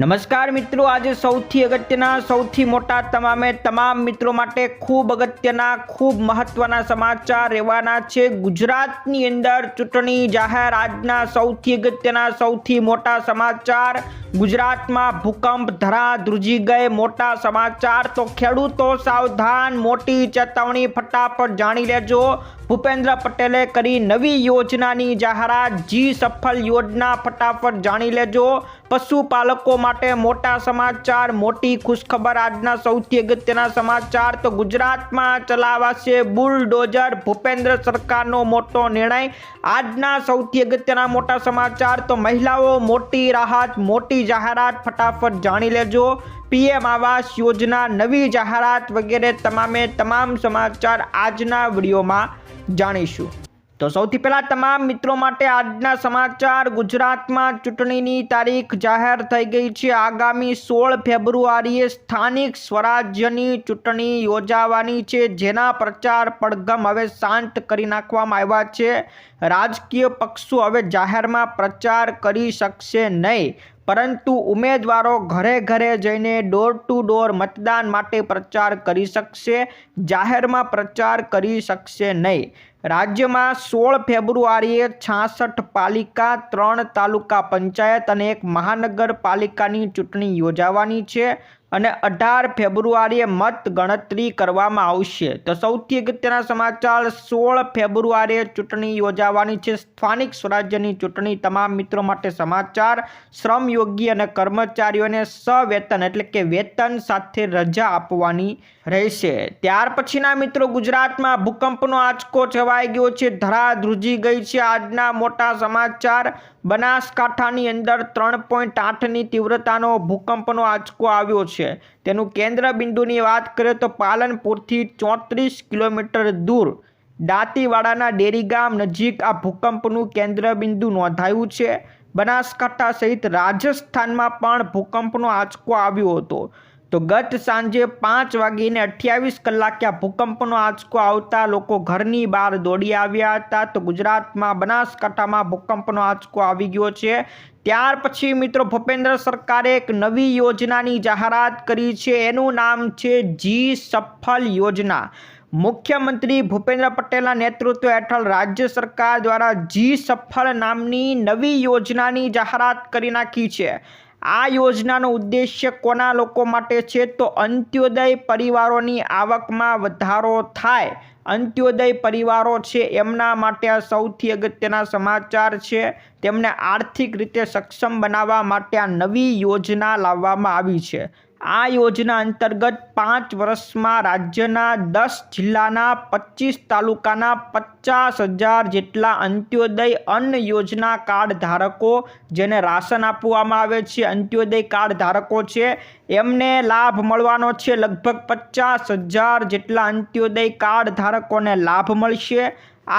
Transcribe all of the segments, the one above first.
નમસ્કાર મિત્રો, આજે સૌથી અગત્યના, સૌથી મોટા તમામે તમામ મિત્રો માટે ખૂબ અગત્યના, ખૂબ મહત્વના સમાચાર રહેવાના છે. ગુજરાતની અંદર ચૂંટણી જાહેર આજના સૌથી અગત્યના, સૌથી મોટા સમાચાર. ગુજરાતમાં ભૂકંપ, ધરા ધ્રુજી ગઈ મોટા સમાચાર. તો ખેડૂતો સાવધાન, મોટી ચેતવણી ફટાફટ જાણી લેજો. ભૂપેન્દ્ર પટેલે કરી નવી યોજનાની જાહેરાત. જી સફળ યોજના ફટાફટ જાણી લેજો. પશુપાલકો માટે મોટા સમાચાર, મોટી ખુશખબર આજના સૌથી અગત્યના સમાચાર. તો ગુજરાતમાં ચલાવાશે બુલડોઝર. ભૂપેન્દ્ર સરકારનો મોટો નિર્ણય આજના સૌથી અગત્યના મોટા સમાચાર. તો મહિલાઓ મોટી રાહત, મોટી જાહેરાત ફટાફટ જાણી લેજો. પીએમ આવાસ યોજના, નવી જાહેરાત વગેરે તમામે તમામ સમાચાર આજના વિડીયોમાં જાણીશું. તો સૌથી પહેલાં તમામ મિત્રો માટે આજના સમાચાર. ગુજરાતમાં ચૂંટણીની તારીખ જાહેર થઈ ગઈ છે. આગામી સોળ ફેબ્રુઆરીએ સ્થાનિક સ્વરાજ્યની ચૂંટણી યોજાવાની છે. જેના પ્રચાર પડઘમ હવે શાંત કરી નાખવામાં આવ્યા છે. રાજકીય પક્ષો હવે જાહેરમાં પ્રચાર કરી શકશે નહીં. પરંતુ ઉમેદવારો ઘરે ઘરે જઈને ડોર ટુ ડોર મતદાન માટે પ્રચાર કરી શકશે. જાહેરમાં પ્રચાર કરી શકશે નહીં. રાજ્યમાં સોળ ફેબ્રુઆરીએ છાસઠ પાલિકા ત્રણ તાલુકા પંચાયત અને એક મહાનગરપાલિકાની ચૂંટણી યોજાવાની છે. અને અઢાર ફેબ્રુઆરીએ મત ગણતરી કરવામાં આવશે. તો સૌથી અગત્યના સમાચાર, સોળ ફેબ્રુઆરીએ ચૂંટણી યોજાવાની છે. સ્થાનિક સ્વરાજ્યની ચૂંટણી તમામ મિત્રો માટે સમાચાર શ્રમયોગી અને કર્મચારીઓને સવેતન એટલે કે વેતન સાથે રજા આપવાની રહેશે. ત્યાર પછીના મિત્રો, ગુજરાતમાં ભૂકંપનો આંચકો છવાઈ ગયો છે. ધરા ધ્રુજી ગઈ છે. આજના મોટા સમાચાર, બનાસકાંઠાની અંદર ત્રણ પોઈન્ટ આઠની તીવ્રતાનો ભૂકંપનો આંચકો આવ્યો છે. તેનું કેન્દ્ર બિંદુની વાત કરીએ તો પાલનપુરથી ચોત્રીસ કિલોમીટર દૂર દાંતીવાડાના ડેરી ગામ નજીક આ ભૂકંપનું કેન્દ્ર બિંદુ નોંધાયું છે. બનાસકાંઠા સહિત રાજસ્થાનમાં પણ ભૂકંપનો આંચકો આવ્યો હતો. તો ગત સાંજે પાંચ વાગીને અઠ્યાવીસ કલાકે આ ભૂકંપનો આંચકો આવતા લોકો ઘરની બહાર દોડી આવ્યા હતા. તો ગુજરાતમાં બનાસકાંઠામાં ભૂકંપનો આંચકો આવી ગયો છે. ત્યાર પછી મિત્રો ભૂપેન્દ્ર સરકારે એક નવી યોજનાની જાહેરાત કરી છે. એનું નામ છે જી સફળ યોજના. મુખ્યમંત્રી ભૂપેન્દ્ર પટેલના નેતૃત્વ હેઠળ રાજ્ય સરકાર દ્વારા જી સફળ નામની નવી યોજનાની જાહેરાત કરી નાખી છે. આ યોજનાનો ઉદ્દેશ્ય કોના લોકો માટે છે? તો અંત્યોદય પરિવારોની આવકમાં વધારો થાય. અંત્યોદય પરિવારો છે એમના માટે આ સૌથી અગત્યના સમાચાર છે. તેમને આર્થિક રીતે સક્ષમ બનાવવા માટે આ નવી યોજના લાવવામાં આવી છે. આ યોજના અંતર્ગત પાંચ વર્ષમાં રાજ્યના દસ જિલ્લાના પચીસ તાલુકાના પચાસ હજાર જેટલા અંત્યોદય અન્ન યોજના કાર્ડ ધારકો, જેને રાશન આપવામાં આવે છે, અંત્યોદય કાર્ડ ધારકો છે, એમને લાભ મળવાનો છે. લગભગ પચાસ હજાર જેટલા અંત્યોદય કાર્ડ ધારકોને લાભ મળશે.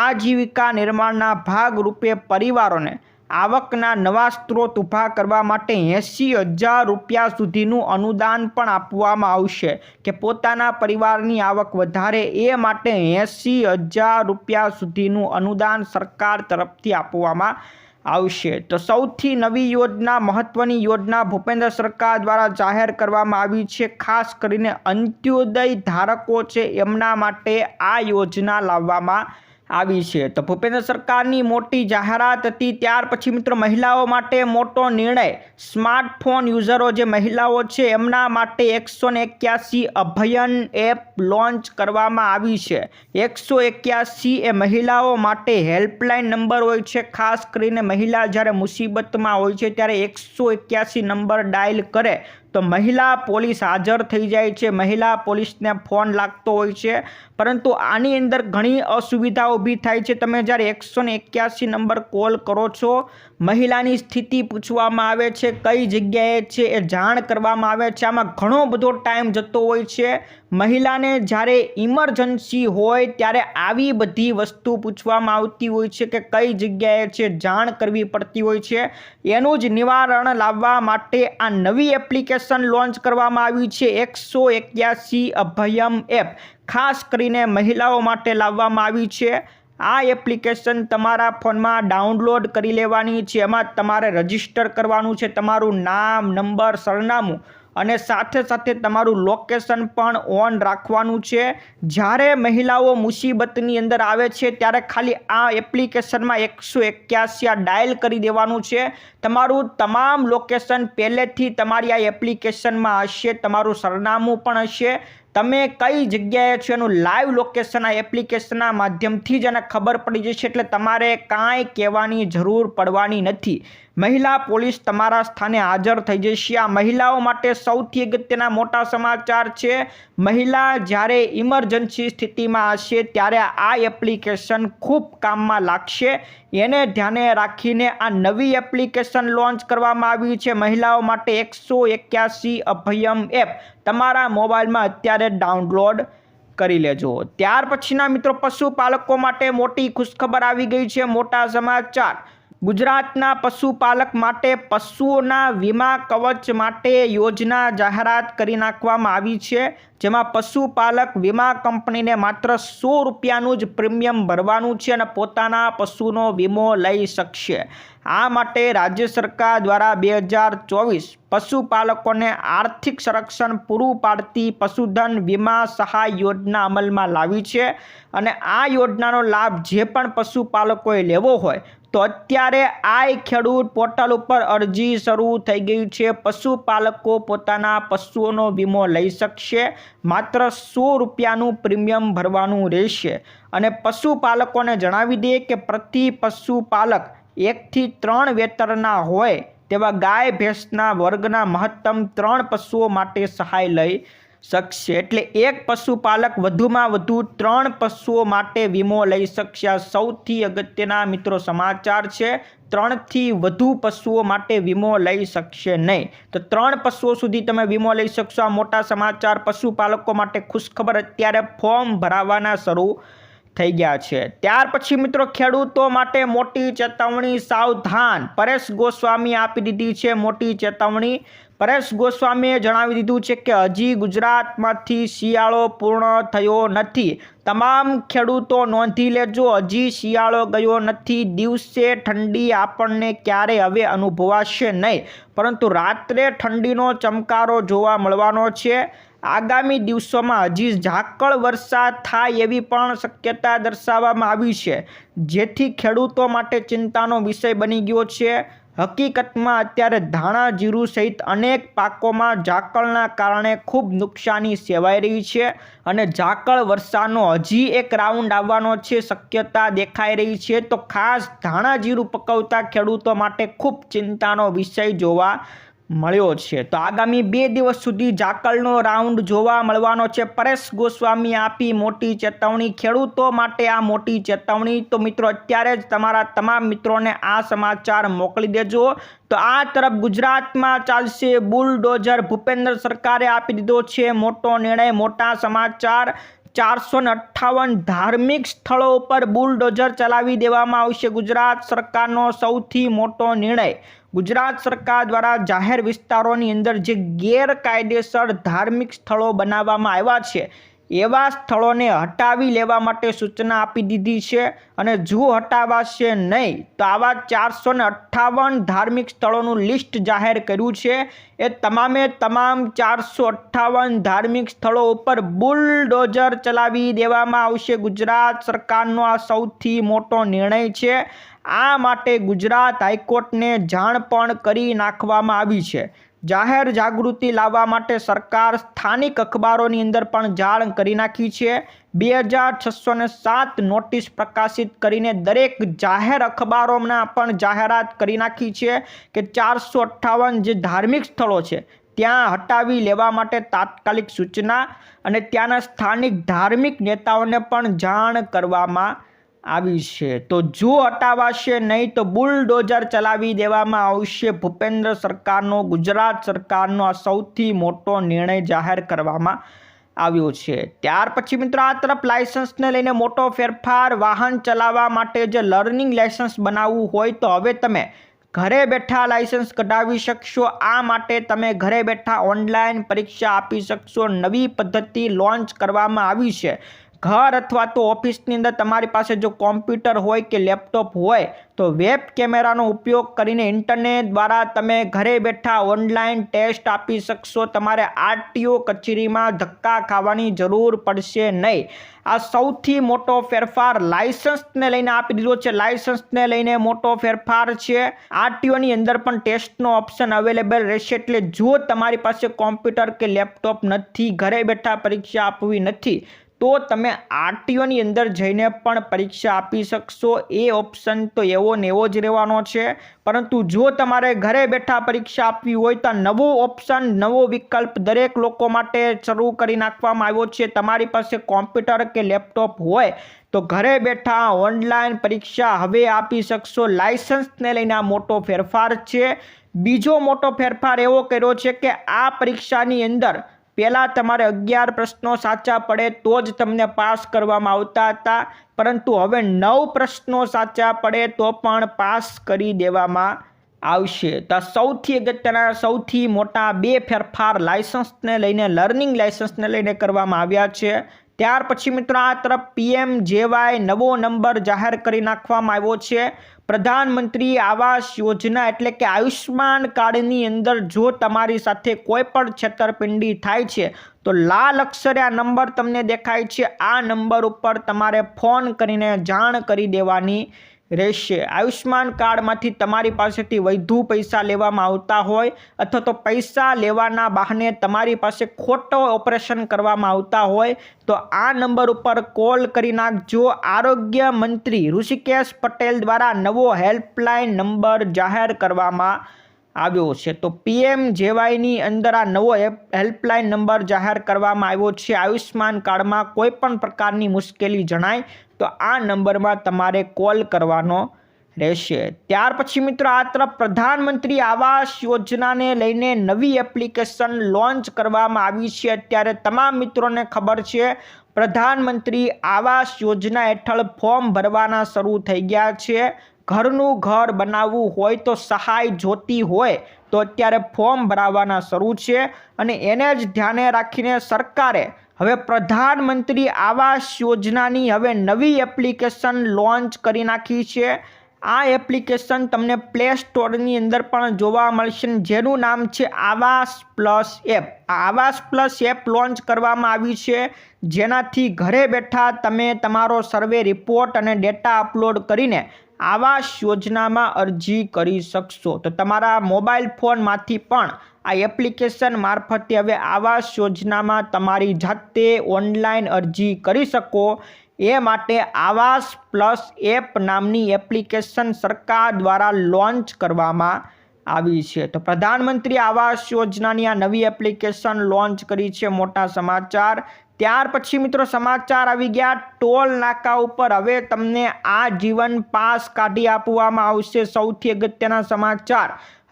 આજીવિકા નિર્માણના ભાગરૂપે પરિવારોને આવકના નવા સ્ત્રોત ઊભા કરવા માટે એંસી હજાર રૂપિયા સુધીનું અનુદાન પણ આપવામાં આવશે કે પોતાના પરિવારની આવક વધારે એ માટે એંસી હજાર રૂપિયા સુધીનું અનુદાન સરકાર તરફથી આપવામાં આવશે. તો સૌથી નવી યોજના, મહત્વની યોજના ભૂપેન્દ્ર સરકાર દ્વારા જાહેર કરવામાં આવી છે. ખાસ કરીને અંત્યોદય ધારકો છે, એમના માટે આ યોજના લાવવામાં આવી છે. તો ભૂપેન્દ્ર સરકારની મોટી જાહેરાત હતી, ત્યાર પછી મિત્રો મહિલાઓ માટે મોટો નિર્ણય. સ્માર્ટફોન યુઝરો જે મહિલાઓ છે, એમના માટે એકસો ને એક્યાસી અભયન એપ લોન્ચ કરવામાં આવી છે. એકસો એક્યાસી એ મહિલાઓ માટે હેલ્પલાઇન નંબર હોય છે. ખાસ કરીને મહિલા જ્યારે મુસીબતમાં હોય છે, ત્યારે એકસો એક્યાસી નંબર ડાયલ કરે. તો મહિલા પોલીસ હાજર થઈ જાય છે. મહિલા પોલીસને ફોન લાગતો હોય છે. પરંતુ આની અંદર ઘણી અસુવિધા ઊભી થાય છે. તમે જ્યારે એકસો એક્યાસી નંબર કોલ કરો છો, મહિલાની સ્થિતિ પૂછવામાં આવે છે, કઈ જગ્યાએ છે એ જાણ કરવામાં આવે છે. આમાં ઘણો બધો ટાઈમ જતો હોય છે. મહિલાને જ્યારે ઇમરજન્સી હોય ત્યારે આવી બધી વસ્તુ પૂછવામાં આવતી હોય છે કે કઈ જગ્યાએ છે જાણ કરવી પડતી હોય છે. એનું જ નિવારણ લાવવા માટે આ નવી એપ્લિકેશન લોન્ચ કરવામાં આવી છે. એકસો એક્યાસી અભયમ એપ, ખાસ કરીને મહિલાઓ માટે લાવવામાં આવી છે. આ એપ્લિકેશન તમારા ફોનમાં ડાઉનલોડ કરી લેવાની છે. એમાં તમારે રજિસ્ટર કરવાનું છે. તમારું નામ, નંબર, સરનામું અને સાથે સાથે તમારું લોકેશન પણ ઓન રાખવાનું છે. જ્યારે મહિલાઓ મુસીબતની અંદર આવે છે, ત્યારે ખાલી આ એપ્લિકેશનમાં એકસો એક્યાસી ડાયલ કરી દેવાનું છે. તમારું તમામ લોકેશન પહેલેથી તમારી આ એપ્લિકેશનમાં હશે, તમારું સરનામું પણ હશે. તમે કઈ જગ્યાએ છો એનું લાઈવ લોકેશન આ એપ્લિકેશનના માધ્યમથી જ એને ખબર પડી જશે, એટલે તમારે કાંઈ કહેવાની જરૂર પડવાની નથી. મહિલા પોલીસ તમારા સ્થાને હાજર થઈ જશે. આ મહિલાઓ માટે સૌથી અગત્યના મોટા સમાચાર છે, મહિલા જ્યારે ઇમરજન્સી સ્થિતિમાં હશે ત્યારે આ એપ્લિકેશન ખૂબ કામમાં લાગશે. એને ધ્યાને રાખીને આ નવી એપ્લિકેશન લોન્ચ કરવામાં આવી છે. મહિલાઓ માટે એકસો એક્યાસી અભયમ એપ તમારા મોબાઈલમાં અત્યારે ડાઉનલોડ કરી લેજો. ત્યાર પછીના મિત્રો પશુપાલકો માટે મોટી ખુશખબર આવી ગઈ છે. મોટા સમાચાર. ગુજરાતના પશુપાલક માટે પશુઓના વીમા કવચ માટે યોજના જાહેરાત કરી નાખવામાં આવી છે, જેમાં પશુપાલક વીમા કંપનીને માત્ર સો રૂપિયાનું જ પ્રીમિયમ ભરવાનું છે અને પોતાના પશુનો વીમો લઈ શકશે. આ માટે રાજ્ય સરકાર દ્વારા બે હજાર ચોવીસ પશુપાલકોને આર્થિક સંરક્ષણ પૂરું પાડતી પશુધન વીમા સહાય યોજના અમલમાં લાવી છે અને આ યોજનાનો લાભ જે પણ પશુપાલકોએ લેવો હોય તો અત્યારે આઈ ખેડૂત પોર્ટલ ઉપર અરજી શરૂ થઈ ગઈ છે. પશુપાલકો પોતાના પશુઓનો વીમો લઈ શકશે. માત્ર સો રૂપિયાનું પ્રીમિયમ ભરવાનું રહેશે. અને પશુપાલકોને જણાવી દઈએ કે પ્રતિ પશુપાલક એકથી ત્રણ વેતરના હોય તેવા ગાય ભેંસના વર્ગના મહત્તમ ત્રણ પશુઓ માટે સહાય લઈ શકશે. એટલે એક પશુપાલક વધુમાં વધુ ત્રણ પશુઓ માટે વીમો લઈ શકશે. આ સૌથી અગત્યના મિત્રો સમાચાર છે. ત્રણથી વધુ પશુઓ માટે વીમો લઈ શકશે નહીં. તો ત્રણ પશુઓ સુધી તમે વીમો લઈ શકશો. આ મોટા સમાચાર પશુપાલકો માટે ખુશખબર. અત્યારે ફોર્મ ભરાવાના શરૂ થઈ ગયા છે. ત્યાર પછી મિત્રો ખેડૂતો માટે મોટી ચેતવણી સાવધાન. પરેશ ગોસ્વામી આપી દીધી છે મોટી ચેતવણી. પરેશ ગોસ્વામીએ જણાવી દીધું છે કે હજી ગુજરાતમાંથી શિયાળો પૂર્ણ થયો નથી. તમામ ખેડૂતો નોંધી લેજો, હજી શિયાળો ગયો નથી. દિવસે ઠંડી આપણને ક્યારે હવે અનુભવાશે નહીં. પરંતુ રાત્રે ઠંડીનો ચમકારો જોવા મળવાનો છે. આગામી દિવસોમાં હજી ઝાકળ વરસાદ થાય એવી પણ શક્યતા દર્શાવવામાં આવી છે. જેથી ખેડૂતો માટે ચિંતાનો વિષય બની ગયો છે. હકીકતમાં અત્યારે ધાણા, જીરું સહિત અનેક પાકોમાં ઝાકળના કારણે ખૂબ નુકસાની સેવાઈ રહી છે અને ઝાકળ વર્ષાનો હજી એક રાઉન્ડ આવવાનો છે, શક્યતા દેખાઈ રહી છે. તો ખાસ ધાણા, જીરું પકવતા ખેડૂતો માટે ખૂબ ચિંતાનો વિષય જોવા મળ્યો છે. તો આગામી બે દિવસ સુધી ઝાકળનો રાઉન્ડ જોવા મળવાનો છે. પરેશ ગોસ્વામી આપી મોટી ચેતવણી ખેડૂતો માટે આ મોટી ચેતવણી. તો મિત્રો, અત્યારે જ તમારા તમામ મિત્રોને આ સમાચાર મોકલી દેજો. તો આ તરફ ગુજરાતમાં ચાલશે બુલડોઝર. ભૂપેન્દ્ર સરકારે આપી દીધો છે મોટો નિર્ણય, મોટા સમાચાર. ચારસો ને અઠ્ઠાવન ધાર્મિક સ્થળો ઉપર બુલડોઝર ચલાવી દેવામાં આવશે. ગુજરાત સરકારનો સૌથી મોટો નિર્ણય. ગુજરાત સરકાર દ્વારા જાહેર વિસ્તારોની અંદર જે ગેરકાયદેસર ધાર્મિક સ્થળો બનાવવામાં આવ્યા છે એવા સ્થળોને હટાવી લેવા માટે સૂચના આપી દીધી છે અને જો હટાવાશે નહીં, તો આવા ચારસો અઠ્ઠાવન ધાર્મિક સ્થળોનું લિસ્ટ જાહેર કર્યું છે. એ તમામે તમામ ચારસો અઠ્ઠાવન ધાર્મિક સ્થળો ઉપર બુલડોઝર ચલાવી દેવામાં આવશે. ગુજરાત સરકારનો આ સૌથી મોટો નિર્ણય છે. આ માટે ગુજરાત હાઈકોર્ટને જાણ પણ કરી નાખવામાં આવી છે. જાહેર જાગૃતિ લાવવા માટે સરકાર સ્થાનિક અખબારોની અંદર પણ જાણ કરી નાખી છે. બે હજાર છસો સાત નોટિસ પ્રકાશિત કરીને દરેક જાહેર અખબારોમાં પણ જાહેરાત કરી નાખી છે કે ચારસો અઠ્ઠાવન જે ધાર્મિક સ્થળો છે, ત્યાં હટાવી લેવા માટે તાત્કાલિક સૂચના અને ત્યાંના સ્થાનિક ધાર્મિક નેતાઓને પણ જાણ કરવામાં આવી છે. તો જો હટાવાશે નહીં તો બુલડોઝર ચલાવી દેવામાં આવશે. ભૂપેન્દ્ર સરકારનો, ગુજરાત સરકારનો આ સૌથી મોટો નિર્ણય જાહેર કરવામાં આવ્યો છે. ત્યાર પછી મિત્રો આ તરફ લાયસન્સને લઈને મોટો ફેરફાર, વાહન ચલાવવા માટે જે લર્નિંગ લાયસન્સ બનાવવું હોય તો હવે તમે ઘરે બેઠા લાયસન્સ કઢાવી શકશો. આ માટે તમે ઘરે બેઠા ઓનલાઈન પરીક્ષા આપી શકશો. નવી પદ્ધતિ લોન્ચ કરવામાં આવી છે. ઘર અથવા તો ઓફિસની અંદર તમારી પાસે જો કોમ્પ્યુટર હોય કે લેપટોપ હોય, તો વેબ કેમેરાનો ઉપયોગ કરીને ઇન્ટરનેટ દ્વારા તમે ઘરે બેઠા ઓનલાઈન ટેસ્ટ આપી શકશો. તમારે આરટીઓ કચેરીમાં ધક્કા ખાવાની જરૂર પડશે નહીં. આ સૌથી મોટો ફેરફાર લાયસન્સને લઈને આપી દીધો છે. લાયસન્સને લઈને મોટો ફેરફાર છે. આરટીઓની અંદર પણ ટેસ્ટનો ઓપ્શન અવેલેબલ રહેશે. એટલે જો તમારી પાસે કોમ્પ્યુટર કે લેપટોપ નથી, ઘરે બેઠા પરીક્ષા આપવી નથી તો તમે આરટીઓની અંદર જઈને પણ પરીક્ષા આપી શકશો. એ ઓપ્શન તો એવો ને એવો જ રહેવાનો છે. પરંતુ જો તમારે ઘરે બેઠા પરીક્ષા આપવી હોય તો નવો ઓપ્શન નવો વિકલ્પ દરેક લોકો માટે શરૂ કરી નાખવામાં આવ્યો છે. તમારી પાસે કોમ્પ્યુટર કે લેપટોપ હોય તો ઘરે બેઠા ઓનલાઈન પરીક્ષા હવે આપી શકશો. લાયસન્સને લઈને આ મોટો ફેરફાર છે. બીજો મોટો ફેરફાર એવો કર્યો છે કે આ પરીક્ષાની અંદર પહેલાં તમારે અગિયાર પ્રશ્નો સાચા પડે તો જ તમને પાસ કરવામાં આવતા હતા. પરંતુ હવે નવ પ્રશ્નો સાચા પડે તો પણ પાસ કરી દેવામાં આવશે. તો સૌથી અગત્યના, સૌથી મોટા બે ફેરફાર લાયસન્સને લઈને, લર્નિંગ લાયસન્સને લઈને કરવામાં આવ્યા છે. ત્યાર પછી મિત્રો આ તરફ પીએમ જેવાય નવો નંબર જાહેર કરી નાખવામાં આવ્યો છે. પ્રધાનમંત્રી આવાસ યોજના એટલે કે આયુષ્માન કાર્ડની અંદર જો તમારી સાથે કોઈ પણ છેતરપિંડી થાય છે, તો લાલ અક્ષરે આ નંબર તમને દેખાય છે. આ નંબર ઉપર તમારે ફોન કરીને જાણ કરી દેવાની રહેશે. આયુષ્યમાન કાર્ડમાંથી તમારી પાસેથી વધુ પૈસા લેવામાં આવતા હોય અથવા તો પૈસા લેવાના બહાને તમારી પાસે ખોટો ઓપરેશન કરવામાં આવતા હોય, તો આ નંબર ઉપર કોલ કરી નાખજો. આરોગ્ય મંત્રી ઋષિકેશ પટેલ દ્વારા નવો હેલ્પલાઇન નંબર જાહેર કરવામાં આવ્યો છે. તો પીએમ જેવાયની અંદર આ નવો હેલ્પલાઇન નંબર જાહેર કરવામાં આવ્યો છે. આયુષ્માન કાર્ડમાં કોઈ પણ પ્રકારની મુશ્કેલી જણાય તો આ નંબરમાં તમારે કોલ કરવાનો રહેશે. ત્યાર પછી મિત્રો આ તરફ પ્રધાનમંત્રી આવાસ યોજનાને લઈને નવી એપ્લિકેશન લોન્ચ કરવામાં આવી છે. અત્યારે તમામ મિત્રોને ખબર છે, પ્રધાનમંત્રી આવાસ યોજના હેઠળ ફોર્મ ભરવાના શરૂ થઈ ગયા છે. ઘરનું ઘર બનાવવું હોય તો સહાય જોતી હોય, તો અત્યારે ફોર્મ ભરાવાના શરૂ છે અને એને જ ધ્યાને રાખીને સરકારે હવે પ્રધાનમંત્રી આવાસ યોજનાની હવે નવી એપ્લિકેશન લોન્ચ કરી નાખી છે. આ એપ્લિકેશન તમને પ્લે સ્ટોરની અંદર પણ જોવા મળશે જેનું નામ છે આવાસ પ્લસ એપ. આ આવાસ પ્લસ એપ લોન્ચ કરવામાં આવી છે. જેનાથી ઘરે બેઠા તમે તમારો સર્વે રિપોર્ટ અને ડેટા અપલોડ કરીને આવાસ યોજનામાં અરજી કરી શકશો. તો તમારા મોબાઈલ ફોનમાંથી પણ આ એપ્લિકેશન મારફતે હવે આવાસ યોજનામાં તમારી જાતે ઓનલાઈન અરજી કરી શકો. એ માટે આવાસ પ્લસ એપ નામની એપ્લિકેશન સરકાર દ્વારા લોન્ચ કરવામાં આવી છે. તો પ્રધાનમંત્રી આવાસ યોજનાની આ નવી એપ્લિકેશન લોન્ચ કરી છે મોટા સમાચાર. ત્યાર પછી મિત્રો સમાચાર આવી ગયા. ટોલ નાકા ઉપર હવે તમને આ જીવન પાસ કાઢી આપવામાં આવશે. સૌથી અગત્યના સમાચાર.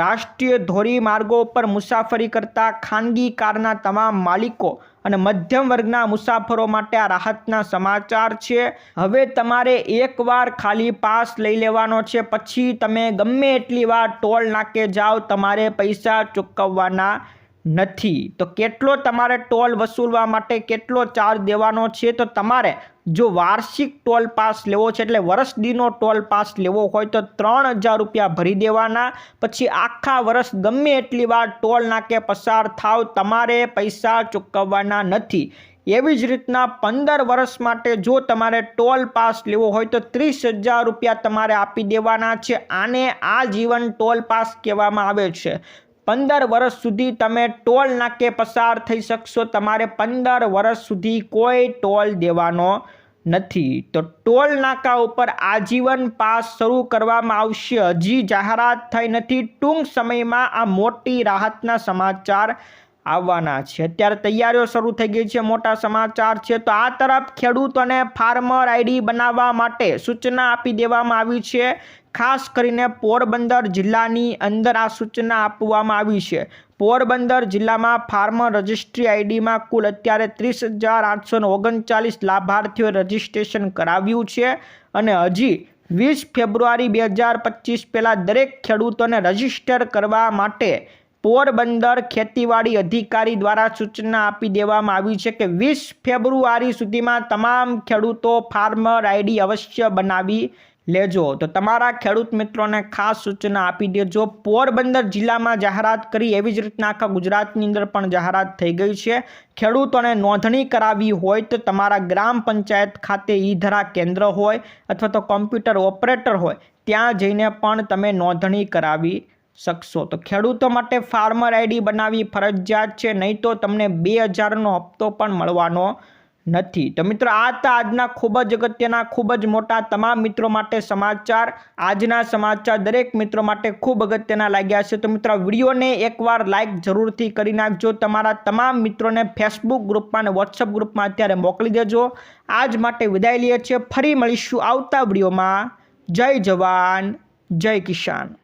રાષ્ટ્રીય ધોરીમાર્ગો ઉપર મુસાફરી કરતા ખાનગી કારના તમામ માલિકો અને મધ્યમ વર્ગના મુસાફરો માટે આ રાહતના સમાચાર છે. હવે તમારે એકવાર ખાલી પાસ લઈ લેવાનો છે. પછી તમે ગમે એટલી વાર ટોલ નાકે જાઓ, તમારે પૈસા ચૂકવવાના નથી. તો કેટલો તમારે ટોલ વસૂલવા માટે કેટલો ચાર્જ દેવાનો છે? તો તમારે જો વાર્ષિક ટોલ પાસ લેવો છે, એટલે વર્ષ દીનો ટોલ પાસ લેવો હોય તો ત્રણ હજાર રૂપિયા ભરી દેવાના. પછી આખા વર્ષ ગમે એટલી વાર ટોલ નાકે પસાર થાવ, તમારે પૈસા ચૂકવવાના નથી. એવી જ રીતના પંદર વર્ષ માટે જો તમારે ટોલ પાસ લેવો હોય તો ત્રીસ હજાર રૂપિયા તમારે આપી દેવાના છે. આને આ જીવન ટોલ પાસ કહેવામાં આવે છે. પંદર વર્ષ સુધી તમે ટોલ નાકે પસાર થઈ શકશો. તમારે પંદર વર્ષ સુધી કોઈ ટોલ દેવાનો નથી. તો ટોલ નાકા ઉપર આજીવન પાસ શરૂ કરવામાં આવશે. હજી જાહેરાત થઈ નથી. ટૂંક સમયમાં આ મોટી રાહતના સમાચાર આવવાના છે. અત્યારે તૈયારીઓ શરૂ થઈ ગઈ છે. મોટા સમાચાર છે તો આ તરફ ખેડૂતોને ફાર્મર આઈડી બનાવવા માટે સૂચના આપી દેવામાં આવી છે. ખાસ કરીને પોરબંદર જિલ્લાની અંદર આ સૂચના આપવામાં આવી છે. પોરબંદર જિલ્લામાં ફાર્મર રજિસ્ટ્રી આઈડીમાં કુલ અત્યારે ત્રીસ હજાર આઠસો ઓગણચાલીસ લાભાર્થીઓએ રજિસ્ટ્રેશન કરાવ્યું છે અને હજી વીસ ફેબ્રુઆરી બે હજાર પચીસ પહેલાં દરેક ખેડૂતોને રજિસ્ટર કરવા માટે પોરબંદર ખેતીવાડી અધિકારી દ્વારા સૂચના આપી દેવામાં આવી છે કે વીસ ફેબ્રુઆરી સુધીમાં તમામ ખેડૂતો ફાર્મર આઈડી અવશ્ય બનાવી લેજો. તો તમારા ખેડૂત મિત્રોને ખાસ સૂચના આપી દેજો. પોરબંદર જિલ્લામાં જાહેરાત કરી એવી જ રીતના આખા ગુજરાતની અંદર પણ જાહેરાત થઈ ગઈ છે. ખેડૂતોને નોંધણી કરાવી હોય તો તમારા ગ્રામ પંચાયત ખાતે ઈ ધરા કેન્દ્ર હોય અથવા તો કોમ્પ્યુટર ઓપરેટર હોય, ત્યાં જઈને પણ તમે નોંધણી કરાવી શકશો. તો ખેડૂતો માટે ફાર્મર આઈડી બનાવવી ફરજિયાત છે, નહીં તો તમને બે હજારનો હપ્તો પણ મળવાનો નથી. તો મિત્રો, આ હતા આજના ખૂબ જ અગત્યના, ખૂબ જ મોટા તમામ મિત્રો માટે સમાચાર. આજના સમાચાર દરેક મિત્રો માટે ખૂબ અગત્યના લાગ્યા છે. તો મિત્રો વિડીયોને એકવાર લાઇક જરૂરથી કરી નાખજો. તમારા તમામ મિત્રોને ફેસબુક ગ્રુપમાં અને વોટ્સઅપ ગ્રુપમાં અત્યારે મોકલી દેજો. આજ માટે વિદાય લઈએ છીએ. ફરી મળીશું આવતા વિડીયોમાં. જય જવાન, જય કિસાન.